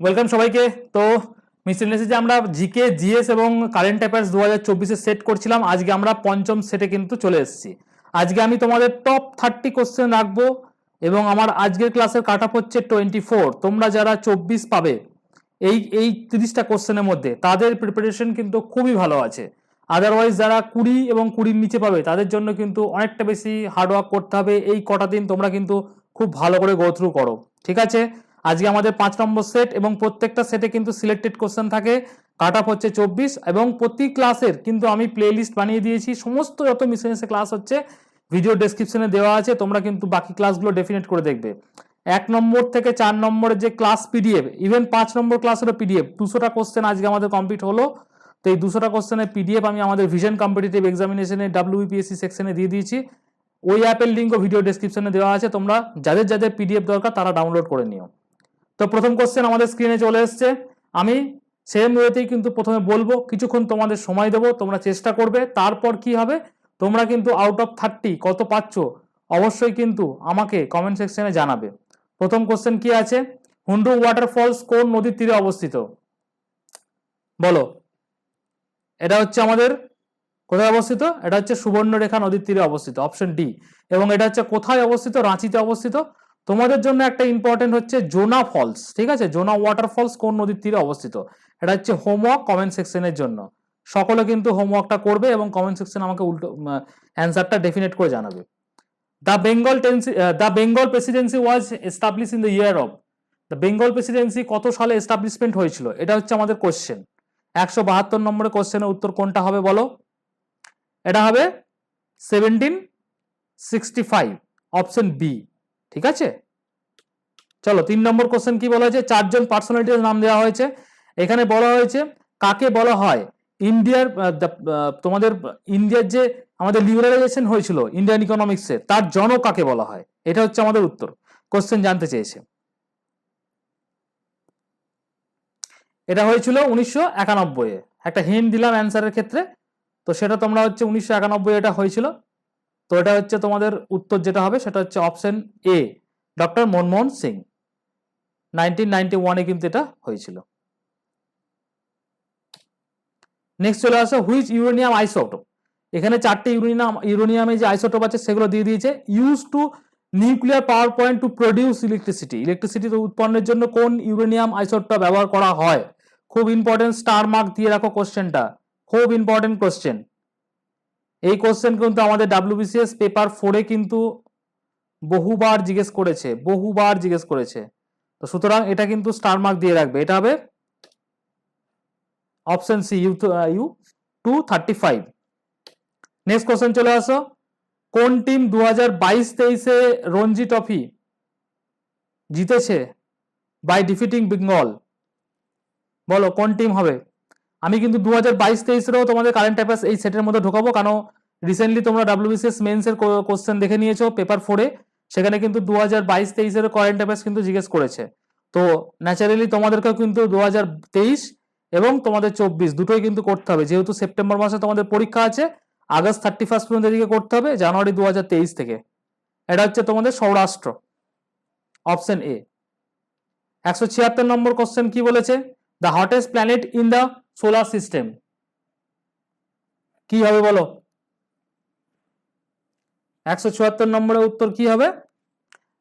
Welcome সবাইকে। তো মিসেলিয়াসে আমরা জিকে জিএস এবং কারেন্ট অ্যাফেয়ার্স দু হাজার চব্বিশে সেট করছিলাম। আজকে আমরা পঞ্চম সেটে কিন্তু চলে এসেছি। আজকে আমি তোমাদের টপ থার্টি কোশ্চেন রাখব এবং আমার আজকের ক্লাসের কাট অফ হচ্ছে টোয়েন্টি ফোর তোমরা যারা চব্বিশ পাবে এই এই তিরিশটা কোশ্চেনের মধ্যে, তাদের প্রিপারেশন কিন্তু খুবই ভালো আছে। আদারওয়াইজ যারা কুড়ি এবং কুড়ির নিচে পাবে, তাদের জন্য কিন্তু অনেকটা বেশি হার্ডওয়ার্ক করতে হবে। এই কটা দিন তোমরা কিন্তু খুব ভালো করে গো থ্রু করো। ঠিক আছে? আজকে আমাদের পাঁচ নম্বর সেট এবং প্রত্যেকটা সেটে কিন্তু সিলেক্টেড কোশ্চেন থাকে। কাট অফ হচ্ছে চব্বিশ এবং প্রতি ক্লাসের কিন্তু আমি প্লে লিস্ট বানিয়ে দিয়েছি। সমস্ত যত মিসেন্সে ক্লাস হচ্ছে ভিডিও ডেসক্রিপশনে দেওয়া আছে, তোমরা কিন্তু বাকি ক্লাসগুলো ডেফিনেট করে দেখবে। এক নম্বর থেকে চার নম্বরের যে ক্লাস পিডিএফ ইভেন পাঁচ নম্বর ক্লাসেরও পিডিএফ দুশোটা কোশ্চেন আজকে আমাদের কমপ্লিট হলো। তো এই দুশোটা কোশ্চেনের পিডিএফ আমি আমাদের ভিশন কম্পিটিটিভ এক্সামিনেশনে ডাব্লিউবিপিএসসি সেকশনে দিয়ে দিয়েছি। ওই অ্যাপের লিঙ্কও ভিডিও ডেসক্রিপশনে দেওয়া আছে। তোমরা যাদের যাদের পিডিএফ দরকার, তারা ডাউনলোড করে নিও। তো প্রথম কোশ্চেন আমাদের স্ক্রিনে চলে এসছে। আমি সেম ওয়েতেই কিন্তু প্রথমে বলব, কিছুক্ষণ তোমাদের সময় দেবো, তোমরা চেষ্টা করবে, তারপর কি হবে? তোমরা কিন্তু আউট অফ থার্টি কত পাচ্ছ? অবশ্যই কিন্তু আমাকে কমেন্ট সেকশনে জানাবে। প্রথম কোশ্চেন কি আছে? হুন্ডু ওয়াটারফলস কোন নদীর তীরে অবস্থিত? বলো। এটা হচ্ছে আমাদের কোথায় অবস্থিত? এটা হচ্ছে সুবর্ণরেখা নদীর তীরে অবস্থিত অপশন ডি এবং এটা হচ্ছে কোথায় অবস্থিত? রাঁচিতে অবস্থিত। তোমাদের জন্য একটা ইম্পর্টেন্ট হচ্ছে জোনা ফলস, ঠিক আছে? জোনা ওয়াটারফলস কোন নদীর তীরে অবস্থিত? এটা হচ্ছে হোমওয়ার্ক কমেন্ট সেকশনের জন্য। সকলে কিন্তু হোমওয়ার্কটা করবে এবং কমেন্ট সেকশন আমাকে উল্টো অ্যান্সারটা ডেফিনেট করে জানাবে। The Bengal টেন্সি the Bengal presidency was establish in the year of the Bengal presidency কত সালে এস্টাবলিশমেন্ট হয়েছিল? এটা হচ্ছে আমাদের কোশ্চেন একশো বাহাত্তর নম্বরের কোশ্চেনের উত্তর কোনটা হবে বলো? এটা হবে seventeen sixty five option B ঠিক আছে? চলো, তিন নম্বর কোশ্চেন কি বলা হয়েছে? চারজন পার্সোনালিটির নাম দেওয়া হয়েছে। এখানে বলা হয়েছে, কাকে বলা হয়? ইন্ডিয়ার তোমাদের, ইন্ডিয়ার যে আমাদের লিবারালাইজেশন হয়েছিল ইন্ডিয়ান ইকোনমিক্সে তার জনক কাকে বলা হয়? এটা হচ্ছে আমাদের উত্তর। কোশ্চেন জানতে চেয়েছে। এটা হয়েছিল উনিশশো একানব্বই একটা হিন্ট দিলাম অ্যান্সারের ক্ষেত্রে। তো সেটা তোমরা হচ্ছে উনিশশো একানব্বই এটা হয়েছিল। তো এটা হচ্ছে তোমাদের উত্তর যেটা হবে, সেটা হচ্ছে option A doctor Manmohan Singh nineteen ninety ওয়ানে কিন্তু এটা হয়েছিল। নেক্সট চলে আসো হুইচ ইউরেনিয়াম আইসোটোপ এখানে চারটে ইউরেনিয়াম ইউরেনিয়ামে যে আইসোটোপ আছে, সেগুলো দিয়ে দিয়েছে। Use to nuclear power point to produce electricity electricity উৎপন্নের জন্য কোন ইউরেনিয়াম আইসোটোপটা ব্যবহার করা হয়? খুব ইম্পর্টেন্ট স্টার মার্ক দিয়ে রাখো কোশ্চেনটা খুব ইম্পর্টেন্ট কোশ্চেন এই কোশ্চেন কিন্তু আমাদের ডাব্লিউবিসিএস পেপার ফোরে কিন্তু বহুবার জিজ্ঞেস করেছে, বহুবার জিজ্ঞেস করেছে। তো সুতরাং এটা কিন্তু স্টার মার্ক দিয়ে রাখবে। এটা হবে option C U U two thirty five next question চলে আসো। কোন টিম দু হাজার বাইশ তেইশে রঞ্জি ট্রফি জিতেছে বাই ডিফিটিং বেঙ্গল বলো, কোন টিম হবে? আমি কিন্তু দু হাজার বাইশ, তেইশেরও তোমাদের কারেন্ট অ্যাফেয়ার্স এই সেটের মধ্যে ঢোকাবো। কারণ রিসেন্টলি তোমরা ডাব্লিউবিসিএস মেন্সের কোশ্চেন দেখে নিয়েছো পেপার ফোরে সেখানে কিন্তু দু হাজার বাইশ তেইশের কারেন্ট অ্যাফেয়ার্স কিন্তু জিজ্ঞেস করেছে। তো ন্যাচারালি তোমাদেরকেও কিন্তু দু হাজার তেইশ এবং তোমাদের চব্বিশ দুটোই কিন্তু করতে হবে। যেহেতু সেপ্টেম্বর মাসে তোমাদের পরীক্ষা আছে, আগস্ট থার্টি ফার্স্ট পর্যন্ত এদিকে করতে হবে, জানুয়ারি দু হাজার তেইশ থেকে। এটা হচ্ছে তোমাদের সৌরাষ্ট্র অপশন এ একশো ছিয়াত্তর নম্বর কোশ্চেন কি বলেছে? The hottest planet in the solar system. কি হবে বলো? একশো চুয়াত্তর নম্বরের উত্তর কি হবে?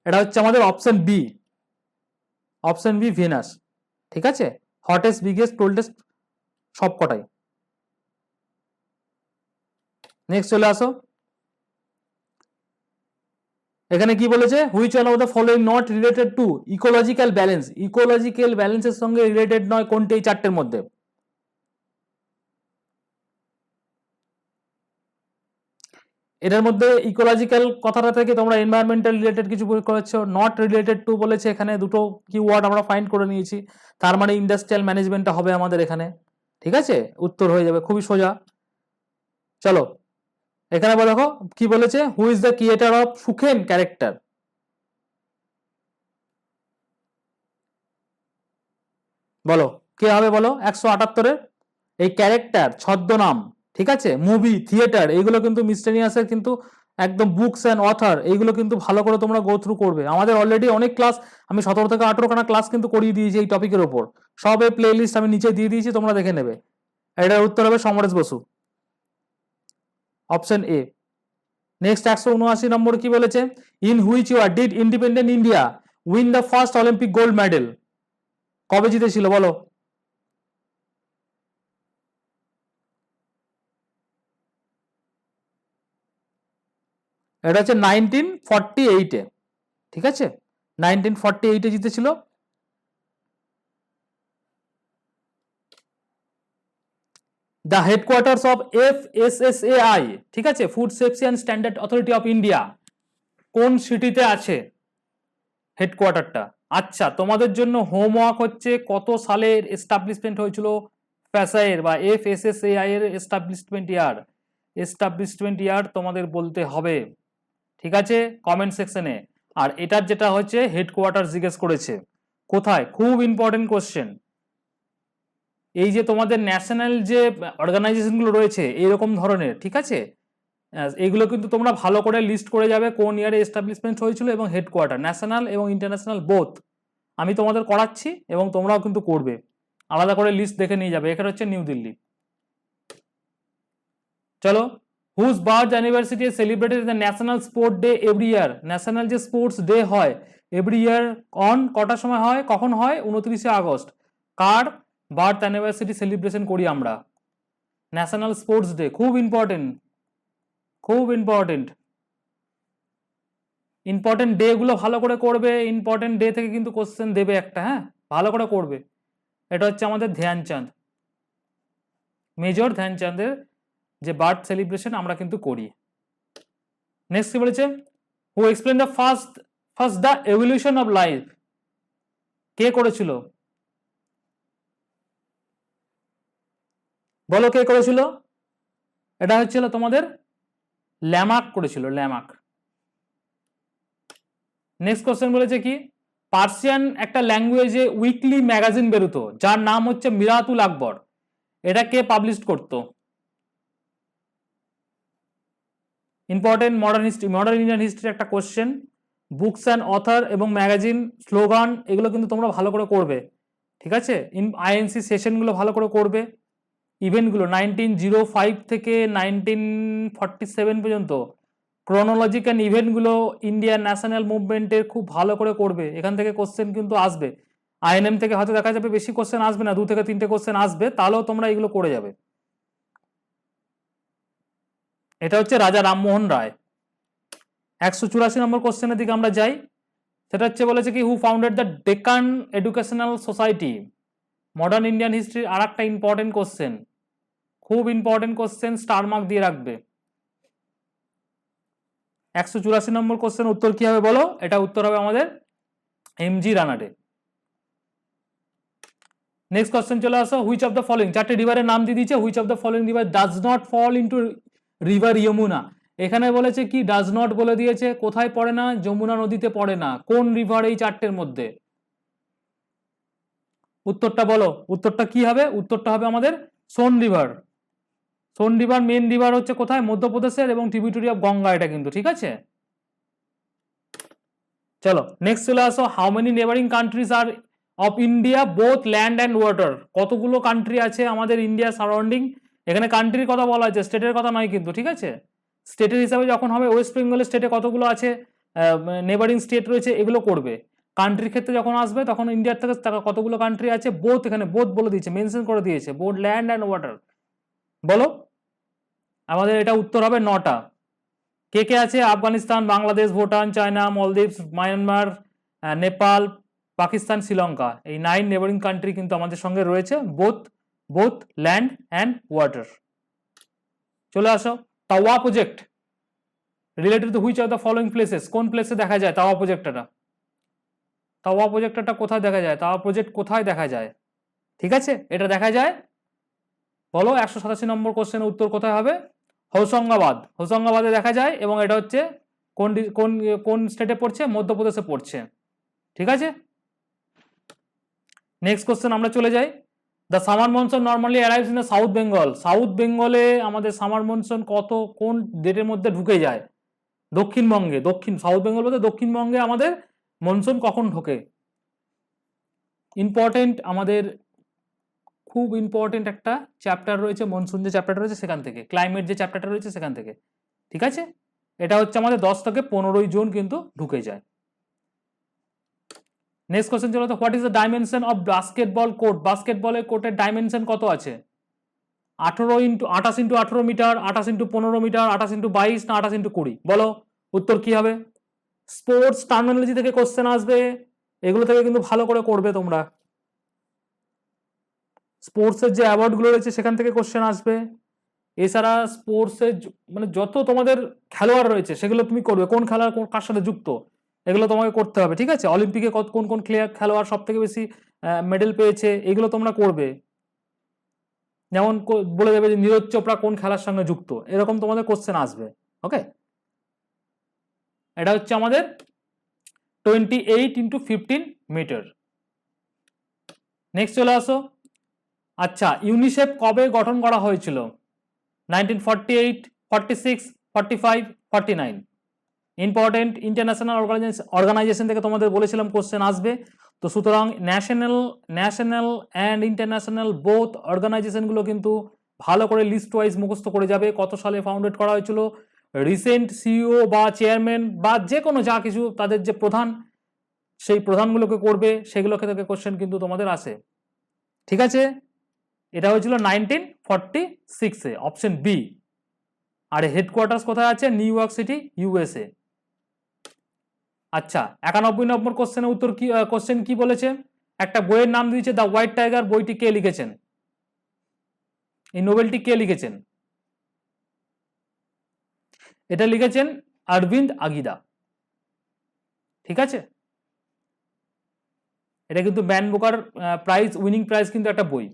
এটা হচ্ছে আমাদের option B option B Venus ঠিক আছে? হটেস্ট বিগেস্ট কোল্ডেস্ট সব কটাই নেক্সট চলে আসো। এখানে কি বলেছে? Which one of the following not related to ecological balance ecological ব্যালেন্সের সঙ্গে রিলেটেড নয় কোনটি এই চারটের মধ্যে? এটার মধ্যে ইকোলজিক্যাল কথাটা থেকে তোমরা এনভায়রনমেন্টাল রিলেটেড কিছু করেছ নট রিলেটেড টু বলেছে এখানে দুটো কিওয়ার্ড আমরা ফাইন্ড করে নিয়েছি। তার মানে ইন্ডাস্ট্রিয়াল ম্যানেজমেন্টটা হবে আমাদের এখানে। ঠিক আছে? উত্তর হয়ে যাবে, খুবই সোজা। চলো, এখানে বলো দেখো, কি বলেছে? Who is the creator of Sukhen character বলো, কে হবে বলো? একশো আটাত্তরের এই ক্যারেক্টার ছদ্মনাম। ঠিক আছে? মুভি থিয়েটার এগুলো কিন্তু মিস্টেনিয়াসের কিন্তু একদম বুকস অ্যান্ড অথার এইগুলো কিন্তু ভালো করে তোমরা গো থ্রু করবে। আমাদের অলরেডি অনেক ক্লাস আমি সতেরো থেকে আঠেরোখানা ক্লাস কিন্তু করিয়ে দিয়েছি এই টপিকের ওপর সব এই প্লে লিস্ট আমি নিচে দিয়ে দিয়েছি, তোমরা দেখে নেবে। এটার উত্তর হবে Samaresh Basu. Option A next একশো উনআশি নম্বর কি বলেছে? In which year did independent India win the first Olympic gold medal কবে জিতেছিল বলো? এটা হচ্ছে নাইনটিন ফর্টি এইটে ঠিক আছে? নাইনটিন ফর্টি এইটে জিতেছিল। The headquarters of F S S A I ঠিক আছে? Food safety and standard authority of India কোন সিটিতে আছে হেডকোয়ার্টারটা আচ্ছা তোমাদের জন্য হোমওয়ার্ক হচ্ছে কত সালের এস্টাবলিশমেন্ট হয়েছিল? ফ্যাসাইয়ের বা F S S A I এর এস্টাবলিশমেন্ট ইয়ার এস্টাবলিশমেন্ট ইয়ার তোমাদের বলতে হবে। ঠিক আছে? কমেন্ট সেকশনে আর এটার যেটা হচ্ছে হেডকোয়ার্টার জিজ্ঞেস করেছে। কোথায়? খুব ইম্পর্টেন্ট কোশ্চেন এই যে তোমাদের ন্যাশনাল যে অর্গানাইজেশনগুলো রয়েছে, এইরকম ধরনের, ঠিক আছে? এগুলো কিন্তু তোমরা ভালো করে লিস্ট করে যাবে কোন ইয়ারে এস্টাবলিশমেন্ট হয়েছিল এবং হেডকোয়ার্টার ন্যাশনাল এবং ইন্টারন্যাশনাল বোথ আমি তোমাদের করাচ্ছি এবং তোমরাও কিন্তু করবে। আলাদা করে লিস্ট দেখে নিয়ে যাবে। এখানে হচ্ছে নিউ দিল্লি চলো। Whose birth anniversary celebrated the national sport day every year national যে স্পোর্টস ডে হয় এভরি ইয়ার অন কটার সময় হয়, কখন হয়? উনত্রিশে আগস্ট। কার বার্থ অ্যানিভার্সিটি সেলিব্রেশন করি আমরা? ন্যাশনাল স্পোর্টস ডে খুব ইম্পর্টেন্ট খুব ইম্পর্টেন্ট ইম্পর্টেন্ট ডে গুলো ভালো করে করবে ইম্পর্টেন্ট ডে থেকে কিন্তু কোশ্চেন দেবে একটা হ্যাঁ? ভালো করে করবে। এটা হচ্ছে আমাদের ধ্যানচাঁদ। মেজর ধ্যানচাঁদের যে বার্থ সেলিব্রেশন আমরা কিন্তু করি। নেক্সট কি বলেছে? Who explain the first first the evolution of life কে করেছিল? বলো কে করেছিল? এটা হচ্ছিল তোমাদের ল্যামাক করেছিল ল্যামাক নেক্সট কোশ্চেন বলেছে কি? পার্সিয়ান একটা ল্যাঙ্গুয়েজে উইকলি ম্যাগাজিন বেরোতো, যার নাম হচ্ছে মিরাতুল আকবর এটা কে পাবলিশ করতো? Important modern history modern Indian হিস্ট্রির একটা কোশ্চেন বুকস অ্যান্ড অথার এবং ম্যাগাজিন স্লোগান এগুলো কিন্তু তোমরা ভালো করে করবে। ঠিক আছে? ইন আইএনসি সেশনগুলো ভালো করে করবে। ইভেন্টগুলো নাইনটিন জিরো ফাইভ থেকে নাইনটিন ফর্টি সেভেন পর্যন্ত ক্রোনোলজিক অ্যান্ড ইভেন্টগুলো ইন্ডিয়ান ন্যাশনাল মুভমেন্টের খুব ভালো করে করবে। এখান থেকে কোশ্চেন কিন্তু আসবে। আইএনএম থেকে হয়তো দেখা যাবে বেশি কোশ্চেন আসবে না, দু থেকে তিনটে কোশ্চেন আসবে, তাহলেও তোমরা এগুলো করে যাবে। এটা হচ্ছে রাজা রামমোহন রায়। একশো চুরাশি নম্বর কোশ্চেনের দিকে আমরা যাই। সেটা হচ্ছে বলেছে কি who founded the Deccan educational society modern Indian হিস্ট্রির আর একটা ইম্পর্টেন্ট কোশ্চেন খুব ইম্পর্টেন্ট কোশ্চেন স্টার মার্ক দিয়ে রাখবে। একশো চুরাশি নম্বর কোশ্চেন উত্তর কি হবে বলো? এটা উত্তর হবে আমাদের M G Ranade next question চলে আসো। হুইচ অফ দ্য ফলোইং চারটে রিভারের নাম দিয়ে দিয়েছে। Which of the following river does not fall into river Yamuna এখানে বলেছে কি ডাজ নট বলে দিয়েছে, কোথায় পড়ে না, যমুনা নদীতে পড়ে না, কোন রিভার এই চারটের মধ্যে? উত্তরটা বলো, উত্তরটা কি হবে? উত্তরটা হবে আমাদের Son river Son river main river হচ্ছে কোথায়? মধ্যপ্রদেশের এবং ট্রিবিউটারি অফ গঙ্গা এটা কিন্তু, ঠিক আছে? চলো নেক্সট চলে আসো how many neighbouring countries are of India both land and water কতগুলো কান্ট্রি আছে আমাদের ইন্ডিয়া সারাউন্ডিং এখানে কান্ট্রির কথা বলা আছে স্টেটের কথা নয় কিন্তু, ঠিক আছে? স্টেটের হিসাবে যখন হবে ওয়েস্ট বেঙ্গলের স্টেটে কতগুলো আছে? নেবারিং স্টেট রয়েছে, এগুলো করবে। কান্ট্রির ক্ষেত্রে যখন আসবে, তখন ইন্ডিয়ার থেকে কতগুলো কান্ট্রি আছে বোথ এখানে বোথ বলে দিয়েছে মেনশন করে দিয়েছে বোথ ল্যান্ড অ্যান্ড ওয়াটার বলো? আমাদের এটা উত্তর হবে নটা। কে কে আছে? আফগানিস্তান, বাংলাদেশ, ভুটান, চায়না মলদ্বীপ মায়ানমার নেপাল, পাকিস্তান, শ্রীলঙ্কা। এই নাইন নেবারিং কান্ট্রি কিন্তু আমাদের সঙ্গে রয়েছে both both land and water চলে আসো Tawa project related to which of the following places কোন প্লেসে দেখা যায় তাওয়া প্রজেক্টটা তাওয়া প্রজেক্টটা কোথায় দেখা যায়? তাওয়া প্রজেক্ট কোথায় দেখা যায়? ঠিক আছে? এটা দেখা যায়। বলো, একশো সাতাশি নম্বর কোশ্চেনের উত্তর কোথায় হবে? হৌসঙ্গাবাদ হৌসঙ্গাবাদে দেখা যায় এবং এটা হচ্ছে কোন কোন কোন স্টেটে পড়ছে? মধ্যপ্রদেশে পড়ছে। ঠিক আছে? নেক্সট কোশ্চেন আমরা চলে যাই। The summer monsoon normally arrives in the south Bengal south বেঙ্গলে আমাদের সামার মনসুন কত, কোন ডেটের মধ্যে ঢুকে যায়? দক্ষিণবঙ্গে, দক্ষিণ সাউথ বেঙ্গল বলতে দক্ষিণবঙ্গে আমাদের মনসুন কখন ঢোকে? ইম্পর্টেন্ট আমাদের, খুব ইম্পর্টেন্ট একটা চ্যাপ্টার রয়েছে মনসুন যে চ্যাপ্টারটা রয়েছে সেখান থেকে ক্লাইমেট যে চ্যাপ্টারটা রয়েছে সেখান থেকে, ঠিক আছে? এটা হচ্ছে আমাদের দশ থেকে পনেরোই জুন কিন্তু ঢুকে যায়। নেক্সট কোশ্চেন চলো তো what is the dimension of basketball court বাস্কেটবলের কোর্টের ডাইমেনশন কত আছে? আঠেরো ইন্টু, আঠাশ ইন্টু আঠেরো মিটার, আঠাশ ইন্টু পনেরো মিটার, আঠাশ ইন্টু বাইশ না আঠাশ ইন্টু কুড়ি? বলো, উত্তর কি হবে? স্পোর্টস টার্মিনোলজি থেকে কোশ্চেন আসবে, এগুলো থেকে কিন্তু ভালো করে করবে তোমরা। স্পোর্টসের যে অ্যাওয়ার্ডগুলো রয়েছে, সেখান থেকে কোশ্চেন আসবে। এছাড়া স্পোর্টসের মানে যত তোমাদের খেলোয়াড় রয়েছে, সেগুলো তুমি করবে। কোন খেলা কোন- কার সাথে যুক্ত? এগুলো তোমাকে করতে হবে, ঠিক আছে? অলিম্পিকে কত- কোন কোন খেলোয়াড় খেলোয়াড় সব থেকে বেশি মেডেল পেয়েছে, এগুলো তোমরা করবে। যেমন বলে দেবে যে নীরজ চোপড়া কোন খেলার সঙ্গে যুক্ত? এরকম তোমাদের কোশ্চেন আসবে ওকে এটা হচ্ছে আমাদের twenty eight into fifteen metre next চলে আসো। আচ্ছা ইউনিসেফ কবে গঠন করা হয়েছিল? Nineteen forty eight forty six forty five forty nine important international organisation থেকে তোমাদের বলেছিলাম কোশ্চেন আসবে। তো সুতরাং national national and international both অর্গানাইজেশনগুলো কিন্তু ভালো করে লিস্ট ওয়াইজ মুখস্থ করে যাবে। কত সালে ফাউন্ডেড করা হয়েছিল? রিসেন্ট সিইও বা চেয়ারম্যান বা যে কোনো যা কিছু তাদের যে প্রধান, সেই প্রধানগুলোকে করবে, সেগুলোকে থেকে কোশ্চেন কিন্তু তোমাদের আসে। ঠিক আছে? এটা হয়েছিল নাইনটিন ফর্টি সিক্সে অপশন বি আর হেডকোয়ার্টার্স কোথায় আছে? নিউ ইয়র্ক সিটি ইউএসএ আচ্ছা একানব্বই নম্বর কোশ্চেনের উত্তর কি কোশ্চেন কি বলেছে? একটা বইয়ের নাম দিয়েছে দ্য হোয়াইট টাইগার বইটি কে লিখেছেন? এই নোবেলটি কে লিখেছেন? এটা লিখেছেন অরবিন্দ আগিদা। ঠিক আছে? এটা কিন্তু Man Booker Prize winning prize কিন্তু একটা বই।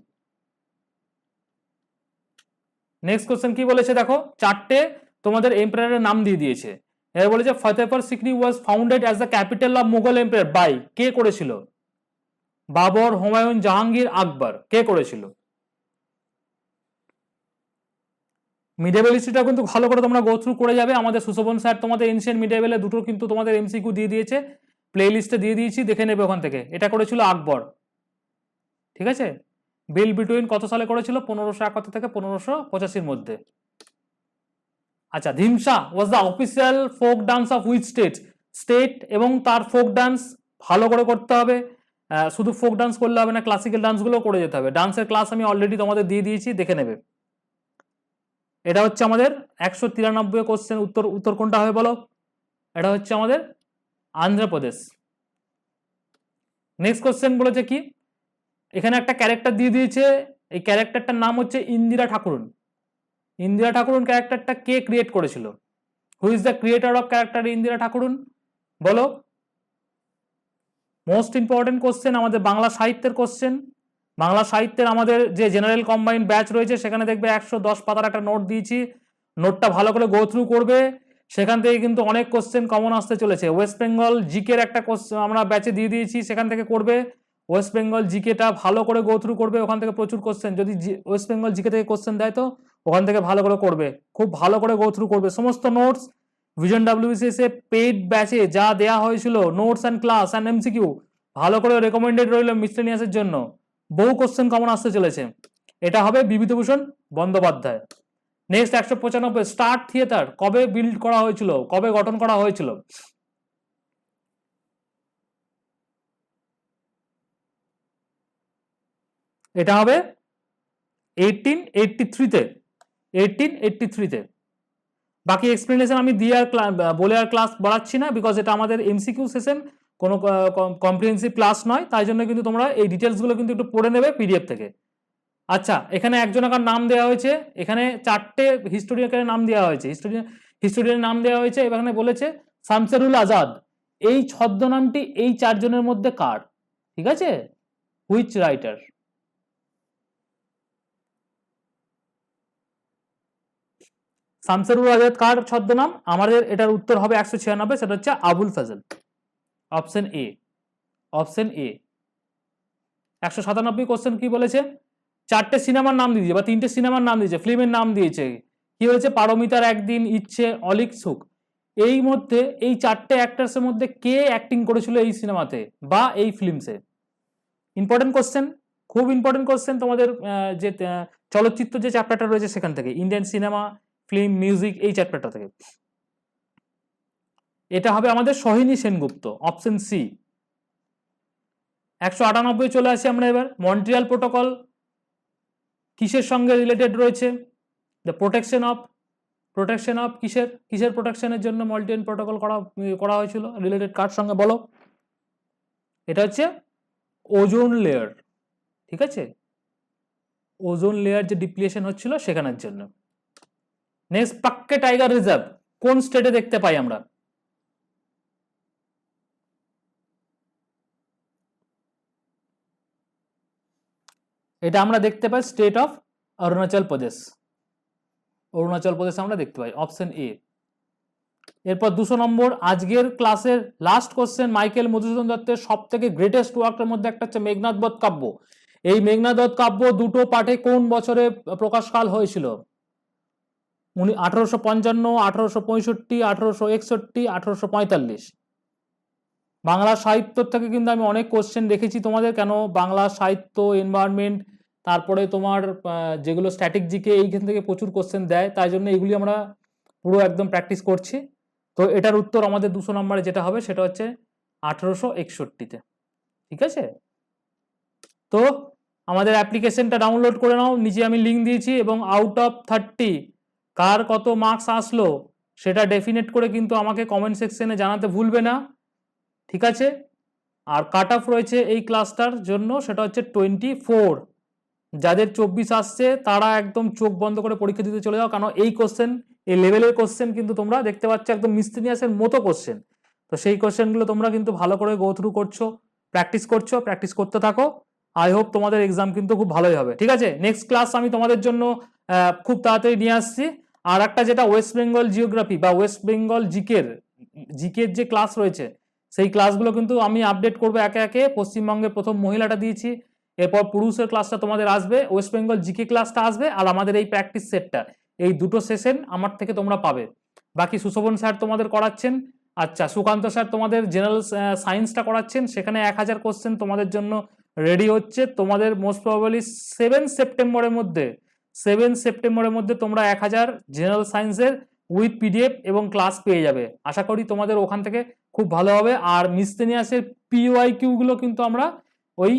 নেক্সট কোশ্চেন কি বলেছে দেখো? চারটে তোমাদের এম্পায়ারের নাম দিয়ে দিয়েছে। এবার বলেছে Fatehpur Sikri was founded as the capital of Mughal empire by কে করেছিল? বাবর, হুমায়ুন, জাহাঙ্গীর, আকবর। কে করেছিল? মিডেবেল হিস্ট্রিটা কিন্তু ভালো করে তোমরা গো থ্রু করে যাবে। আমাদের সুশোভন স্যার তোমাদের এনশিয়ান মিডেবেলে দুটো কিন্তু তোমাদের এমসিকিউ দিয়ে দিয়েছে। প্লে লিস্টে দিয়ে দিয়েছি, দেখে নেবে ওখান থেকে। এটা করেছিল আকবর। ঠিক আছে? বিল বিটুইন কত সালে করেছিল? পনেরোশো একাত্তর থেকে পনেরোশো পঁচাশির মধ্যে। আচ্ছা Dhimsa was the official folk dance of which state state এবং তার ফোক ডান্স ভালো করে করতে হবে। শুধু ফোক ডান্স করলে হবে না ক্লাসিক্যাল ডান্সগুলো করে যেতে হবে। ডান্সের ক্লাস আমি অলরেডি তোমাদের দিয়ে দিয়েছি, দেখে নেবে। এটা হচ্ছে আমাদের একশো তিরানব্বই কোশ্চেন উত্তর উত্তর কোনটা হবে বলো? এটা হচ্ছে আমাদের আন্ধ্রপ্রদেশ। নেক্সট কোশ্চেন বলেছে কি? এখানে একটা ক্যারেক্টার দিয়ে দিয়েছে, এই ক্যারেক্টারটার নাম হচ্ছে ইন্দিরা ঠাকুরুন। ইন্দিরা ঠাকুরুন ক্যারেক্টারটা কে ক্রিয়েট করেছিল? Who is the creator of character Indira Thakurun? বলো। মোস্ট ইম্পর্টেন্ট কোশ্চেন আমাদের বাংলা সাহিত্যের কোশ্চেন বাংলা সাহিত্যের আমাদের যে জেনারেল কম্বাইন্ড ব্যাচ রয়েছে, সেখানে দেখবে একশো দশ পাতার একটা নোট দিয়েছি। নোটটা ভালো করে গো থ্রু করবে। সেখান থেকে কিন্তু অনেক কোশ্চেন কমন আসতে চলেছে। ওয়েস্ট বেঙ্গল জিকের একটা কোশ্চেন আমরা ব্যাচে দিয়ে দিয়েছি, সেখান থেকে করবে। ওয়েস্ট বেঙ্গল জিকেটা ভালো করে গো থ্রু করবে। ওখান থেকে প্রচুর কোশ্চেন যদি ওয়েস্ট বেঙ্গল জিকে থেকে কোশ্চেন দেয় তো? ওখান থেকে ভালো করে করবে, খুব ভালো করে গো থ্রু করবে। সমস্ত নোটস ভিজন ডাব্লিউবিসিএস এ পেইড ব্যাচে যা দেয়া হয়েছিল notes and class and MCQ ভালো করে রেকমেন্ডেড রইল মিসলেনিয়াসের জন্য। বহু কোশ্চেন কমন আসতে চলেছে। এটা হবে বিভূতিভূষণ বন্দ্যোপাধ্যায়। নেক্সট একশো পঁচানব্বই স্টার থিয়েটার কবে বিল্ড করা হয়েছিল, কবে গঠন করা হয়েছিল? এটা হবে এইটিন এইটটি থ্রিতে এইটিন এইটটি থ্রিতে বাকি এক্সপ্লেনেশন আমি দিয়ে আর বলে আর ক্লাস বাড়াচ্ছি না বিকজ এটা আমাদের এমসিকিউ সেশন কোনো কম্প্রিহেন্সিভ ক্লাস নয়, তাই জন্য কিন্তু তোমরা এই ডিটেলসগুলো কিন্তু একটু পড়ে নেবে পিডিএফ থেকে। আচ্ছা এখানে একজনকার নাম দেওয়া হয়েছে, এখানে চারটে হিস্টোরিয়ানের নাম দেওয়া হয়েছে। হিস্টোরিয়ান হিস্টোরিয়ানের নাম দেওয়া হয়েছে এখানে বলেছে, শামসেরুল আজাদ। এই ছদ্মনামটি এই চারজনের মধ্যে কার? ঠিক আছে? হুইচ রাইটার শামসেরুল আজাদ কার ছদ্মনাম? আমাদের এটার উত্তর হবে একশো ছিয়ানব্বই, সেটা হচ্ছে Abul Fazl. Option A option A. একশো সাতানব্বই কোশ্চেন কি বলেছে? চারটে সিনেমার নাম দিয়েছে, বা তিনটে সিনেমার নাম দিয়েছে, ফিল্মের নাম দিয়েছে। কি হয়েছে পারমিতার একদিন, ইচ্ছে, অলিক, সুখ। এই মধ্যে, এই চারটে অ্যাক্টার্সের মধ্যে কে অ্যাক্টিং করেছিল এই সিনেমাতে, বা এই ফিল্মসে ইম্পর্টেন্ট কোশ্চেন খুব ইম্পর্টেন্ট কোশ্চেন তোমাদের যে চলচ্চিত্র যে চ্যাপ্টারটা রয়েছে সেখান থেকে ইন্ডিয়ান সিনেমা ফিল্ম, মিউজিক এই চ্যাপ্টারটা থেকে। এটা হবে আমাদের সোহিনী সেনগুপ্ত, অপশন সি একশো আটানব্বই চলে আসি আমরা এবার। মন্ট্রিয়াল প্রোটোকল কিসের সঙ্গে রিলেটেড রয়েছে? The protection of protection of কিসের কিসের প্রোটেকশনের জন্য মল্টিয়ান প্রোটোকল করা করা হয়েছিল? রিলেটেড কার সঙ্গে বলো? এটা হচ্ছে ওজোন লেয়ার ঠিক আছে? ওজোন লেয়ার যে ডিপ্লিয়েশন হচ্ছিল সেখানের জন্য। নেক্সট পাক্কে টাইগার রিজার্ভ কোন স্টেটে দেখতে পাই আমরা? এটা আমরা দেখতে পাই স্টেট অফ অরুণাচল প্রদেশ অরুণাচল প্রদেশ আমরা দেখতে পাই অপশন এ এরপর দুশো নম্বর, আজকের ক্লাসের লাস্ট কোশ্চেন মাইকেল মধুসূদন দত্তের সব থেকে গ্রেটেস্ট ওয়ার্কের মধ্যে একটা হচ্ছে মেঘনাথ বধ কাব্য। এই মেঘনাথ কাব্য দুটো পাঠে কোন বছরে প্রকাশকাল হয়েছিল? উনি আঠারোশো পঞ্চান্ন, আঠারোশো পঁয়ষট্টি, আঠারোশো একষট্টি, আঠারোশো পঁয়তাল্লিশ। বাংলা সাহিত্য থেকে কিন্তু আমি অনেক কোশ্চেন রেখেছি তোমাদের, কেন বাংলা সাহিত্য এনভায়রনমেন্ট তারপরে তোমার যেগুলো স্ট্যাটিক জিকে এইখান থেকে প্রচুর কোশ্চেন দেয়, তাই জন্য এগুলি আমরা পুরো একদম প্র্যাকটিস করছি। তো এটার উত্তর আমাদের দুশো নম্বরে যেটা হবে, সেটা হচ্ছে আঠারোশো একষট্টিতে। ঠিক আছে? তো আমাদের অ্যাপ্লিকেশনটা ডাউনলোড করে নাও, নিচে আমি লিঙ্ক দিয়েছি এবং আউট অফ থার্টি কার কত মার্কস আসলো, সেটা ডেফিনেট করে কিন্তু আমাকে কমেন্ট সেকশনে জানাতে ভুলবে না। ঠিক আছে? আর কাট অফ রয়েছে এই ক্লাসটার জন্য, সেটা হচ্ছে টোয়েন্টি ফোর যাদের চব্বিশ আসছে, তারা একদম চোখ বন্ধ করে পরীক্ষা দিতে চলে যাও, কারণ এই কোশ্চেন এই লেভেলের কোশ্চেন কিন্তু তোমরা দেখতে পাচ্ছ একদম মিস্টিনিয়াসের মতো কোশ্চেন তো সেই কোশ্চেনগুলো তোমরা কিন্তু ভালো করে গো থ্রু করছ প্র্যাকটিস করছ প্র্যাকটিস করতে থাকো। আই হোপ তোমাদের এক্সাম কিন্তু খুব ভালোই হবে। ঠিক আছে? নেক্সট ক্লাস আমি তোমাদের জন্য খুব তাড়াতাড়ি নিয়ে আসছি। আর একটা যেটা ওয়েস্ট বেঙ্গল জিওগ্রাফি বা ওয়েস্ট বেঙ্গল জিকের জিকের যে ক্লাস রয়েছে, সেই ক্লাসগুলো কিন্তু আমি আপডেট করব একে একে। পশ্চিমবঙ্গের প্রথম মহিলাটা দিয়েছি, এরপর পুরুষের ক্লাসটা তোমাদের আসবে ওয়েস্ট বেঙ্গল জিকে ক্লাসটা আসবে, আর আমাদের এই প্র্যাকটিস সেটটা এই দুটো সেশন আমার থেকে তোমরা পাবে। বাকি সুশোভন স্যার তোমাদের করাচ্ছেন আচ্ছা সুকান্ত স্যার তোমাদের জেনারেল সায়েন্সটা করাচ্ছেন, সেখানে এক হাজার কোশ্চেন তোমাদের জন্য রেডি হচ্ছে। তোমাদের মোস্ট প্রবাবলি সেভেন সেপ্টেম্বরের মধ্যে সেভেন সেপ্টেম্বরের মধ্যে তোমরা এক হাজার জেনারেল সায়েন্সের উইথ পিডিএফ এবং ক্লাস পেয়ে যাবে। আশা করি তোমাদের ওখান থেকে খুব ভালো হবে। আর মিসতেনিয়াসের পিওয়াই কিউগুলো কিন্তু আমরা ওই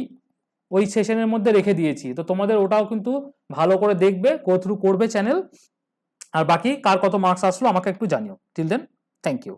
ওই সেশনের মধ্যে রেখে দিয়েছি। তো তোমাদের ওটাও কিন্তু ভালো করে দেখবে গো থ্রু করবে চ্যানেল আর বাকি কার কত মার্কস আসলো আমাকে একটু জানিও। Till then thank you